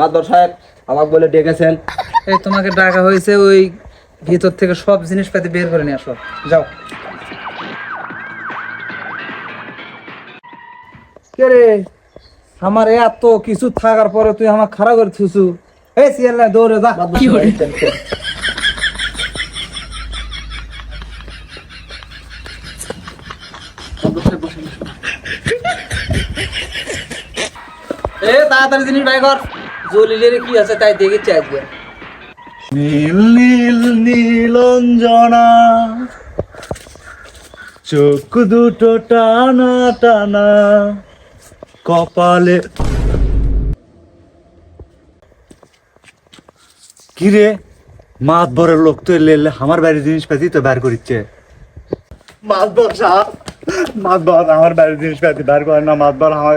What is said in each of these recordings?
মাদবর সাহেব আমাকে বলে ডেকেছেন। এই তোমাকে ডাকা হয়েছে ওই ভিতর থেকে সব জিনিসপাতি বের করে নিয়ে আসো। যাও। কে রে? আমার এত কিছু থাকার পরে তুই আমার খারাপ করে থুসু এই সিয়াল না দৌড়ে যা। কি এ তাড়াতাড়ি জিনিস বাই কর। জলিলের কি আছে তাই দেখেছি আজকে। নীল নীল নীলঞ্জনা চোখ দুটো টানা টানা কপালে কিরে মাত বড় লোক তো এলে এলে আমার বাড়ির জিনিসপাতি তো বার করিচ্ছে। মাতবর সাহ মাতবর আমার বাড়ির জিনিসপাতি বার করে না মাতবর আমার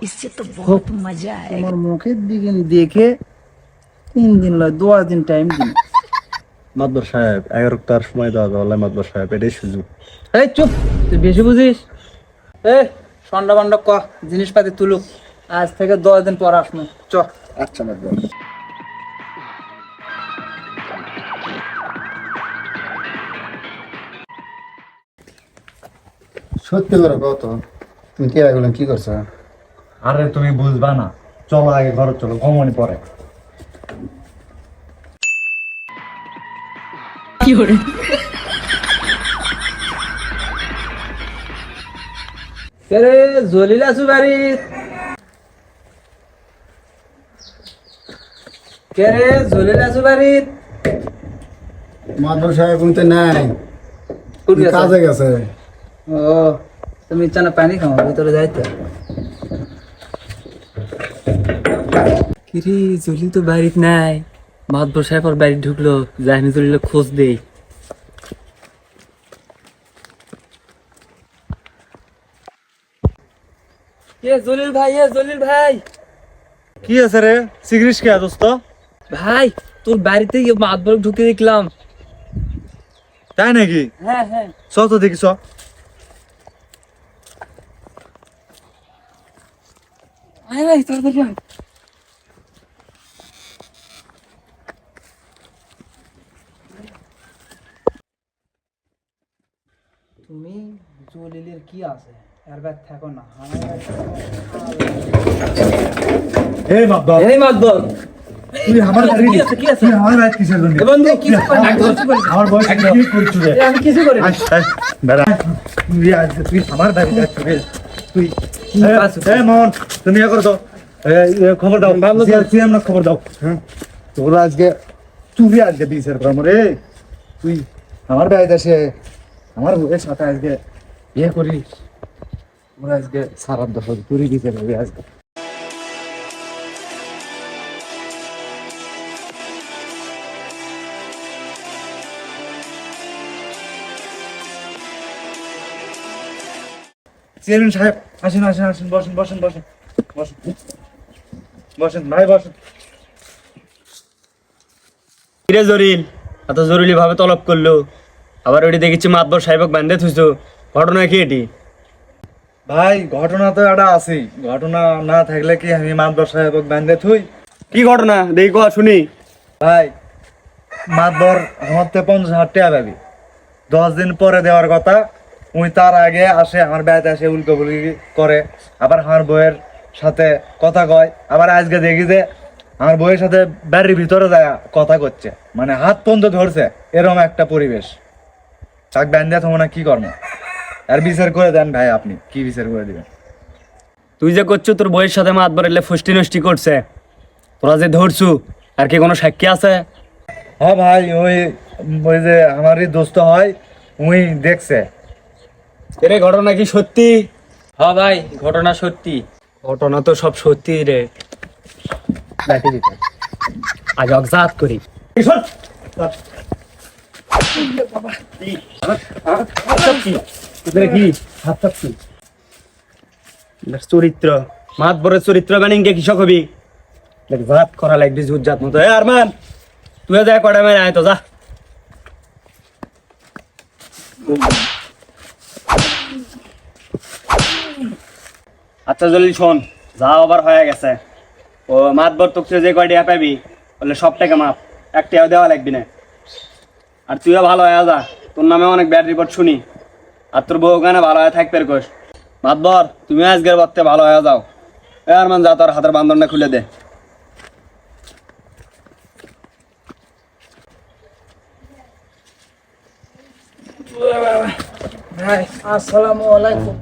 हैंडसम बॉय इससे तो बहुत मजा आएगा তোমার মুখের দিকে দেখে তিন দিন লয় দু দিন টাইম দিন মাতবর সাহেব এগারোটার সময় দেওয়া যাওয়া মাতবর সাহেব এটাই সুযোগ এই চুপ তুই বেশি বুঝিস এ সন্ডা বান্ডা ক জিনিসপাতি তুলুক আজ থেকে দশ দিন পর আসবো চ আচ্ছা মার দর সত্যি করে কত তুমি কে রাখলেন কি করছো আরে তুমি বুঝবা না। চলো আগে ঘরে চলো ঘুমনি পরে। কে রে জলিল আছু বাড়িত কে রে জলিল আছু বাড়িত মার দর সাহেব তুমি নাই কাজে গেছে? ও তুমি ইচ্ছা না পানি খাও ভিতরে যাইতে। কিরে জলিল তো বাড়িতে নাই। মাতবর সাহেব আর বাড়ি ঢুকলো জাহিনী জলিল খোঁজ দেই। এ জলিল ভাই এ জলিল ভাই। কি আছে রে? সিগরিস কে দোস্ত? ভাই তোর বাড়িতে গিয়ে মাতবর ঢুকে দেখলাম। তাই নাকি? হ্যাঁ হ্যাঁ। চ তো দেখি চ। আয় ভাই তাড়াতাড়ি আয়। তুমি জলিলের কি আছে? এর ব্যাগ থাকো না। এই মাতবর। এই মাতবর। তুই আমার কি আছে? তুই আমার কিসের জন্য? বন্ধু। আমার বয়স করছিস আমি কিছু করি। আস, আস। তুই আজ তুই আমার তুই এ? এ, তুমি ইয়ে করে দাও। এ, এ, খবর দাও। সিএম না খবর দাও। হ্যাঁ? তোর আজকে চুরি আজকে দিয়েছে কর্ম তুই আমার বাড়িতে এসে আমার বউয়ের সাথে আজকে ইয়ে করিস। তোরা আজকে সারার দশ চুরি দিতে হবে আজকে? চেয়ারম্যান সাহেব, আসেন আসেন আসেন, বসেন বসেন বসেন বসেন। বসেন, ভাই, বসেন। কিরে জরিল, এত জরুরি ভাবে তলব করল। আবার ওটি দেখেছি মাতবর সাহেবক বান্ধে থুইছো। ঘটনা কি এটি? ভাই ঘটনা তো একটা আছেই। ঘটনা না থাকলে কি আমি মাতবর সাহেব বান্ধে থুই? কি ঘটনা? দেখি শুনি। ভাই মাতবর আমার তো পঞ্চাশ হাজার টাকা পাবি। দশ দিন পরে দেওয়ার কথা। উনি তার আগে আসে আমার বেড়াতে আসে উল্টো করে। আবার আমার বউয়ের সাথে কথা কয়। আবার আজকে দেখি যে আমার বউয়ের সাথে বাড়ির ভিতরে যায় কথা করছে। মানে হাত পর্যন্ত ধরছে। এরকম একটা পরিবেশ। চাক ব্যান্ডে তোমরা কি কর্ম? আর বিচার করে দেন ভাই আপনি কি বিচার করে দিবেন? তুই যে করছ তোর বইয়ের সাথে মাতবর এলে ফষ্টি নষ্টি করছে। তোরা যে ধরছু আর কি কোনো সাক্ষী আছে? হ্যাঁ ভাই ওই ওই যে আমারই দোস্ত হয় উই দেখছে। এর ঘটনা কি সত্যি? হ্যাঁ ভাই ঘটনা সত্যি। ঘটনা তো সব সত্যি রে। আগে অজাত করি। চাপছি। কি? হাত। চরিত্র। মাত বড় চরিত্র কৃষক হবি। দেখ জাত করা জুজাত মতো। তুই যা আয় তো, যা। আচ্ছা জলিল, শোন। যা আবার হয়ে গেছে। ও মাতবর তোকে যে কয়টা পাবি, বলে সব টাকা মাপ। একটাও দেওয়া লাগবি না। আর তুইও ভালো হয়ে যা। তোর নামে অনেক ব্যাড রিপোর্ট শুনি। আর তোর বউ ওখানে ভালো হয়ে থাকবে কোষ মাতবর তুমি আজকের বর্তে ভালো হয়ে যাও। এ আর মান যা তোর হাতের বান্ধবটা খুলে দে। আসসালামু আলাইকুম।